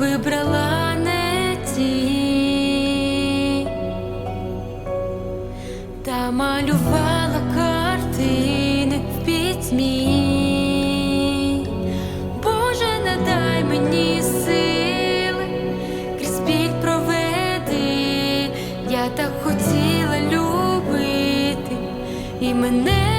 якби не ті та малювала картини в пітьмі, Боже, не дай мені сили, крізь біль проведи, я так хотіла любити і мене.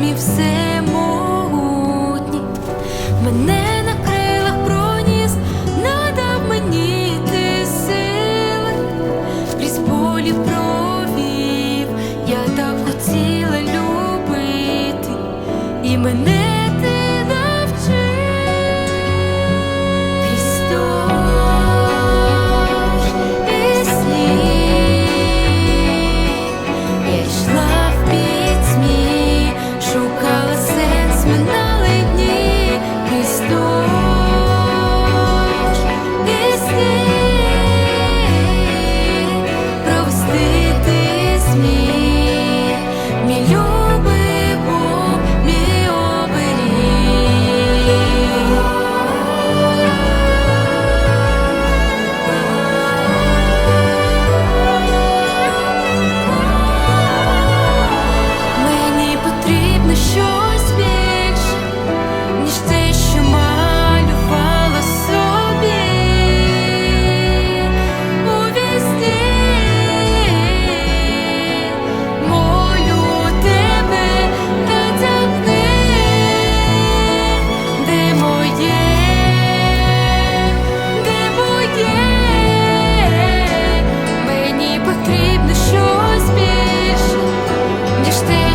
мій всемогутній мене на крилах проніс, надав мені ти сили крізь болі про. este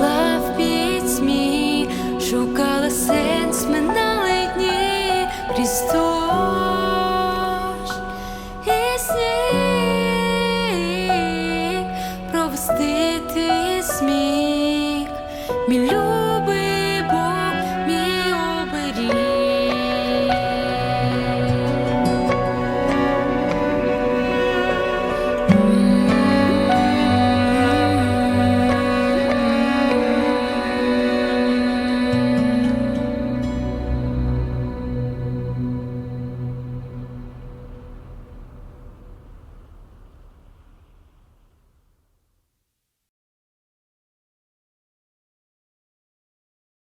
йшла в пітьмі, шукала сенс минали дні, Христос і сніг, провести ти сміх. Мільйон